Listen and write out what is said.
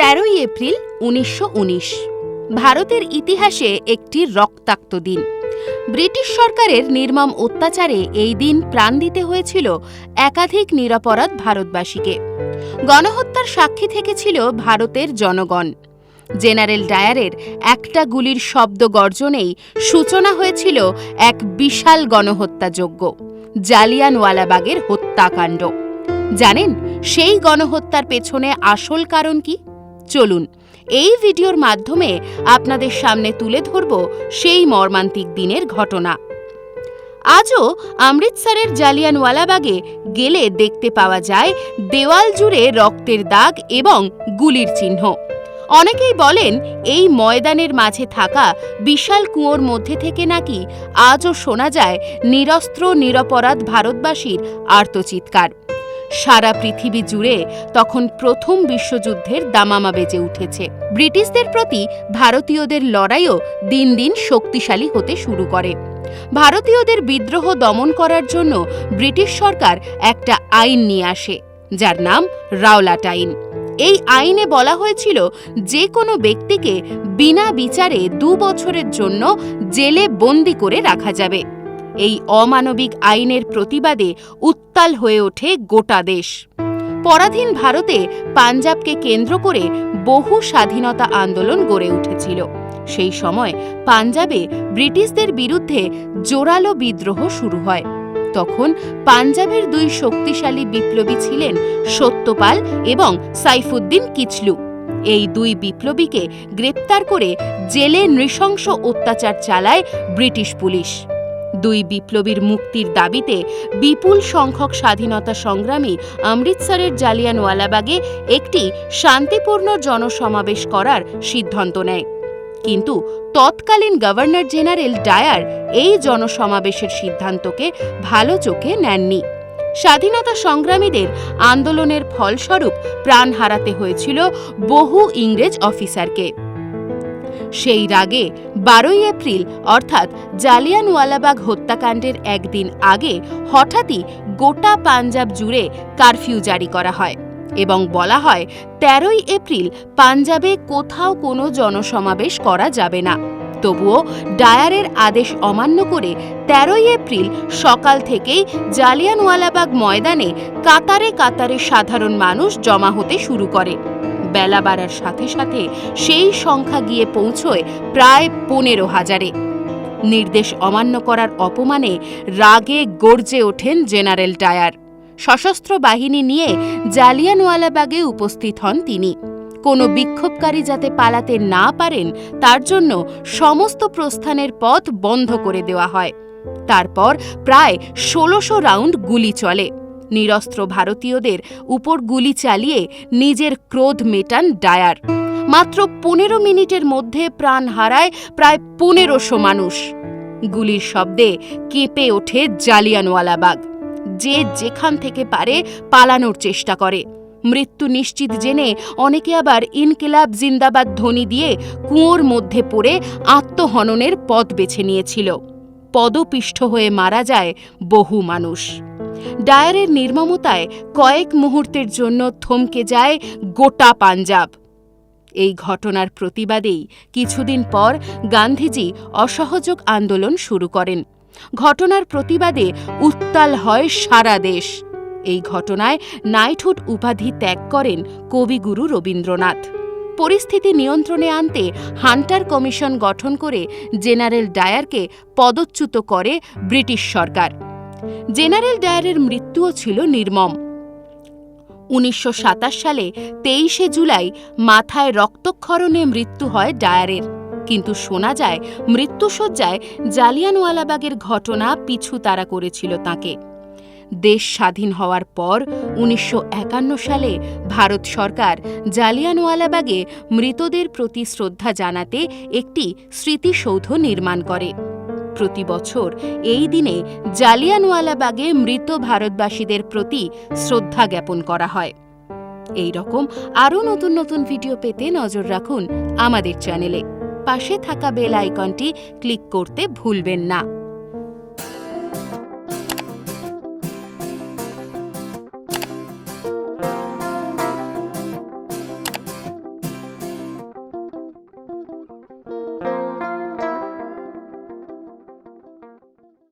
তেরোই এপ্রিল উনিশশো উনিশ। ভারতের ইতিহাসে একটি রক্তাক্ত দিন। ব্রিটিশ সরকারের নির্মম অত্যাচারে এই দিন প্রাণ দিতে হয়েছিল একাধিক নিরপরাধ ভারতবাসীকে। গণহত্যার সাক্ষী থেকেছিল ভারতের জনগণ। জেনারেল ডায়ারের একটা গুলির শব্দ গর্জনেই সূচনা হয়েছিল এক বিশাল গণহত্যাযজ্ঞ, জালিয়ানওয়ালাবাগের হত্যাকাণ্ড। জানেন, সেই গণহত্যার পেছনে আসল কারণ কি? চলুন, এই ভিডিওর মাধ্যমে আপনাদের সামনে তুলে ধরব সেই মর্মান্তিক দিনের ঘটনা। আজও অমৃতসরের জালিয়ানওয়ালাবাগে গেলে দেখতে পাওয়া যায় দেওয়াল জুড়ে রক্তের দাগ এবং গুলির চিহ্ন। অনেকেই বলেন, এই ময়দানের মাঝে থাকা বিশাল কুয়োর মধ্যে থেকে নাকি আজও শোনা যায় নিরস্ত্র, নিরপরাধ ভারতবাসীর আর্তচিৎকার। সারা পৃথিবী জুড়ে তখন প্রথম বিশ্বযুদ্ধের দামামা বেজে উঠেছে। ব্রিটিশদের প্রতি ভারতীয়দের লড়াইও দিন দিন শক্তিশালী হতে শুরু করে। ভারতীয়দের বিদ্রোহ দমন করার জন্য ব্রিটিশ সরকার একটা আইন নিয়ে আসে, যার নাম রাওলাট আইন। এই আইনে বলা হয়েছিল যে কোনো ব্যক্তিকে বিনা বিচারে দু বছরের জন্য জেলে বন্দি করে রাখা যাবে। এই অমানবিক আইনের প্রতিবাদে উত্তাল হয়ে ওঠে গোটা দেশ। পরাধীন ভারতে পাঞ্জাবকে কেন্দ্র করে বহু স্বাধীনতা আন্দোলন গড়ে উঠেছিল। সেই সময় পাঞ্জাবে ব্রিটিশদের বিরুদ্ধে জোরালো বিদ্রোহ শুরু হয়। তখন পাঞ্জাবের দুই শক্তিশালী বিপ্লবী ছিলেন সত্যপাল এবং সাইফুদ্দিন কিচলু। এই দুই বিপ্লবীকে গ্রেপ্তার করে জেলে নৃশংস অত্যাচার চালায় ব্রিটিশ পুলিশ। দুই বিপ্লবীর মুক্তির দাবিতে বিপুল সংখ্যক স্বাধীনতা সংগ্রামী অমৃতসরের জালিয়ানওয়ালাবাগে একটি শান্তিপূর্ণ জনসমাবেশ করার সিদ্ধান্ত নেয়। কিন্তু তৎকালীন গভর্নর জেনারেল ডায়ার এই জনসমাবেশের সিদ্ধান্তকে ভালো চোখে নেননি। স্বাধীনতা সংগ্রামীদের আন্দোলনের ফলস্বরূপ প্রাণ হারাতে হয়েছিল বহু ইংরেজ অফিসারকে। সেই রাগে বারোই এপ্রিল, অর্থাৎ জালিয়ানওয়ালাবাগ হত্যাকাণ্ডের একদিন আগে হঠাৎই গোটা পাঞ্জাব জুড়ে কারফিউ জারি করা হয় এবং বলা হয় তেরোই এপ্রিল পাঞ্জাবে কোথাও কোনো জনসমাবেশ করা যাবে না। তবুও ডায়ারের আদেশ অমান্য করে তেরোই এপ্রিল সকাল থেকেই জালিয়ানওয়ালাবাগ ময়দানে কাতারে কাতারে সাধারণ মানুষ জমা হতে শুরু করে। বেলা বাড়ার সাথে সাথে সেই সংখ্যা গিয়ে পৌঁছয় প্রায় পনেরো হাজারে। নির্দেশ অমান্য করার অপমানে রাগে গর্জে ওঠেন জেনারেল টায়ার। সশস্ত্র বাহিনী নিয়ে জালিয়ানওয়ালাবাগে উপস্থিত হন তিনি। কোনো বিক্ষোভকারী যাতে পালাতে না পারেন, তার জন্য সমস্ত প্রস্থানের পথ বন্ধ করে দেওয়া হয়। তারপর প্রায় ষোলোশো রাউন্ড গুলি চলে। নিরস্ত্র ভারতীয়দের উপর গুলি চালিয়ে নিজের ক্রোধ মেটান ডায়ার। মাত্র পনেরো মিনিটের মধ্যে প্রাণ হারায় প্রায় পনেরোশো মানুষ। গুলির শব্দে কেঁপে ওঠে জালিয়ানওয়ালাবাগ যে যেখান থেকে পারে পালানোর চেষ্টা করে। মৃত্যু নিশ্চিত জেনে অনেকে আবার ইনকিলাব জিন্দাবাদ ধ্বনি দিয়ে কুয়োর মধ্যে পড়ে আত্মহননের পথ বেছে নিয়েছিল। পদপিষ্ঠ হয়ে মারা যায় বহু মানুষ। ডায়ারের নির্মমতায় কয়েক মুহূর্তের জন্য থমকে যায় গোটা পাঞ্জাব। এই ঘটনার প্রতিবাদেই কিছুদিন পর গান্ধীজি অসহযোগ আন্দোলন শুরু করেন। ঘটনার প্রতিবাদে উত্তাল হয় সারা দেশ। এই ঘটনায় নাইটহুড উপাধি ত্যাগ করেন কবিগুরু রবীন্দ্রনাথ। পরিস্থিতি নিয়ন্ত্রণে আনতে হান্টার কমিশন গঠন করে জেনারেল ডায়ারকে পদচ্যুত করে ব্রিটিশ সরকার। জেনারেল ডায়ারের মৃত্যুও ছিল নির্মম। উনিশশো সাতাশ সালে তেইশে জুলাই মাথায় রক্তক্ষরণে মৃত্যু হয় ডায়ারের। কিন্তু শোনা যায় মৃত্যুসজ্জায় জালিয়ানওয়ালাবাগের ঘটনা পিছু তারা করেছিল তাকে। দেশ স্বাধীন হওয়ার পর উনিশশো একান্ন সালে ভারত সরকার জালিয়ানওয়ালাবাগে মৃতদের প্রতি শ্রদ্ধা জানাতে একটি স্মৃতিসৌধ নির্মাণ করে। প্রতি বছর এই দিনে জালিয়ানওয়ালাবাগে মৃত ভারতবাসীদের প্রতি শ্রদ্ধা জ্ঞাপন করা হয়। এই রকম আরও নতুন নতুন ভিডিও পেতে নজর রাখুন আমাদের চ্যানেলে। পাশে থাকা বেল আইকনটি ক্লিক করতে ভুলবেন না।